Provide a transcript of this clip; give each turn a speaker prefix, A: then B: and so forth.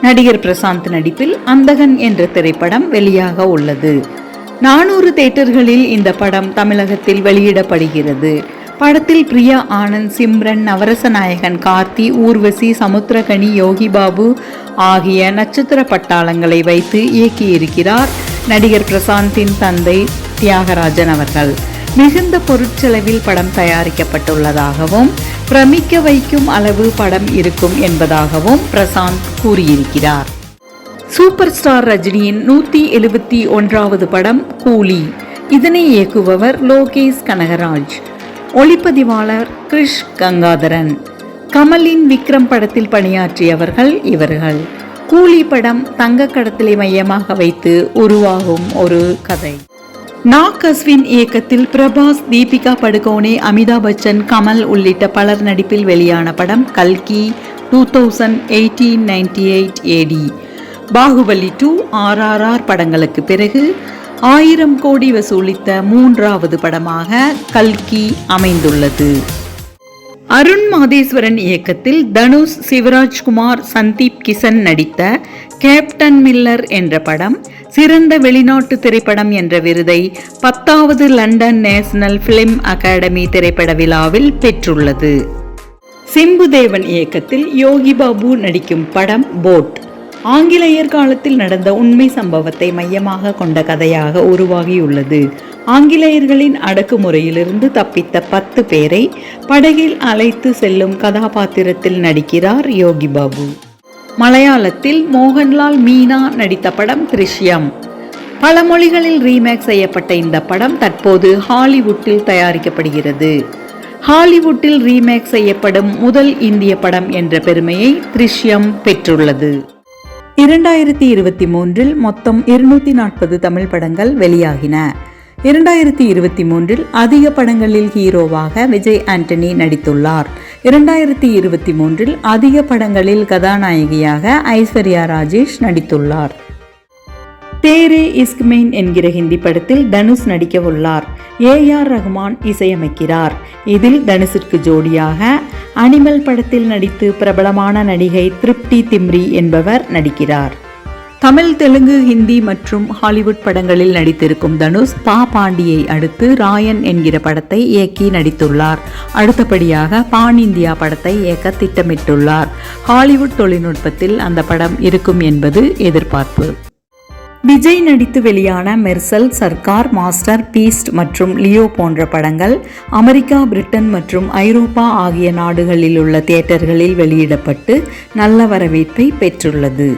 A: நடிகர் பிரசாந்த் நடிப்பில் அந்தகன் என்ற திரைப்படம் வெளியாக உள்ளது. நானூறு தேட்டர்களில் இந்த படம் தமிழகத்தில் வெளியிடப்படுகிறது. படத்தில் பிரியா ஆனந்த் சிம்ரன் நவரச நாயகன் கார்த்தி ஊர்வசி சமுத்திரகனி யோகி பாபு ஆகிய நட்சத்திர பட்டாளங்களை வைத்து இயக்கியிருக்கிறார் நடிகர் பிரசாந்தின் தந்தை தியாகராஜன் அவர்கள். மிகுந்த பொருட்செலவில் படம் தயாரிக்கப்பட்டுள்ளதாகவும் பிரமிக்க வைக்கும் அளவு படம் இருக்கும் என்பதாகவும் பிரசாந்த் கூறியிருக்கிறார். சூப்பர் ஸ்டார் ரஜினியின் நூற்றி எழுபத்தி ஒன்றாவது படம் கூலி. இதனை இயக்குபவர் லோகேஷ் கனகராஜ். ஒளிப்பதிவாளர் கிரிஷ் கங்காதரன். கமலின் விக்ரம் படத்தில் பணியாற்றியவர்கள் இவர்கள். கூலி படம் தங்க கடத்தலை மையமாக வைத்து உருவாகும் ஒரு கதை. நாக் அஸ்வின் இயக்கத்தில் பிரபாஸ் தீபிகா படுகோனே அமிதாப் பச்சன் கமல் உள்ளிட்ட பலர் நடிப்பில் வெளியான படம் கல்கி two thousand eighteen ninety eight AD Baahubali two RRR படங்களுக்கு பிறகு ஆயிரம் கோடி வசூலித்த மூன்றாவது படமாக கல்கி அமைந்துள்ளது. அருண் மாதேஸ்வரன் இயக்கத்தில் தனுஷ் சிவராஜ்குமார் சந்தீப் கிசன் நடித்த கேப்டன் மில்லர் என்ற படம் சிறந்த வெளிநாட்டு திரைப்படம் என்ற விருதை பத்தாவது லண்டன் நேஷனல் பிலிம் அகாடமி திரைப்பட விழாவில் பெற்றுள்ளது. சிம்புதேவன் இயக்கத்தில் யோகி பாபு நடிக்கும் படம் போட். ஆங்கிலேயர் காலத்தில் நடந்த உண்மை சம்பவத்தை மையமாக கொண்ட கதையாக உருவாகியுள்ளது. ஆங்கிலேயர்களின் அடக்குமுறையிலிருந்து தப்பித்த பத்து பேரை படகில் அழைத்து செல்லும் கதாபாத்திரத்தில் நடிக்கிறார் யோகி பாபு. மலையாளத்தில் மோகன்லால் மீனா நடித்த படம் திருஷ்யம். பல மொழிகளில் ரீமேக் செய்யப்பட்ட இந்த படம் தற்போது ஹாலிவுட்டில் தயாரிக்கப்படுகிறது. ஹாலிவுட்டில் ரீமேக் செய்யப்படும் முதல் இந்திய படம் என்ற பெருமையை திருஷ்யம் பெற்றுள்ளது. இரண்டாயிரத்தி இருபத்தி மூன்றில் மொத்தம் இருநூத்தி நாற்பது தமிழ் படங்கள் வெளியாகின. இரண்டாயிரத்தி இருபத்தி மூன்றில் அதிக படங்களில் ஹீரோவாக விஜய் ஆண்டனி நடித்துள்ளார். இரண்டாயிரத்தி இருபத்தி மூன்றில் அதிக படங்களில் கதாநாயகியாக ஐஸ்வர்யா ராஜேஷ் நடித்துள்ளார். தேரே இஸ்க்மெயின் என்கிற ஹிந்தி படத்தில் தனுஷ் நடிக்க உள்ளார் ஏ ஆர் ரஹ்மான் இசையமைக்கிறார். இதில் தனுஷிற்கு ஜோடியாக அனிமல் படத்தில் நடித்து பிரபலமான நடிகை திருப்தி திம்ரி என்பவர் நடிக்கிறார். தமிழ் தெலுங்கு ஹிந்தி மற்றும் ஹாலிவுட் படங்களில் நடித்திருக்கும் தனுஷ் பா பாண்டியை அடுத்து ராயன் என்கிற படத்தை இயக்கி நடித்துள்ளார். அடுத்தபடியாக பான் இந்தியா படத்தை இயக்க திட்டமிட்டுள்ளார். ஹாலிவுட் தொழில்நுட்பத்தில் அந்த படம் இருக்கும் என்பது எதிர்பார்ப்பு. விஜய் நடித்து வெளியான மெர்சல் சர்க்கார் மாஸ்டர் பீஸ்ட் மற்றும் லியோ போன்ற படங்கள் அமெரிக்கா பிரிட்டன் மற்றும் ஐரோப்பா ஆகிய நாடுகளில் உள்ள தியேட்டர்களில் வெளியிடப்பட்டு நல்ல வரவேற்பை பெற்றுள்ளது.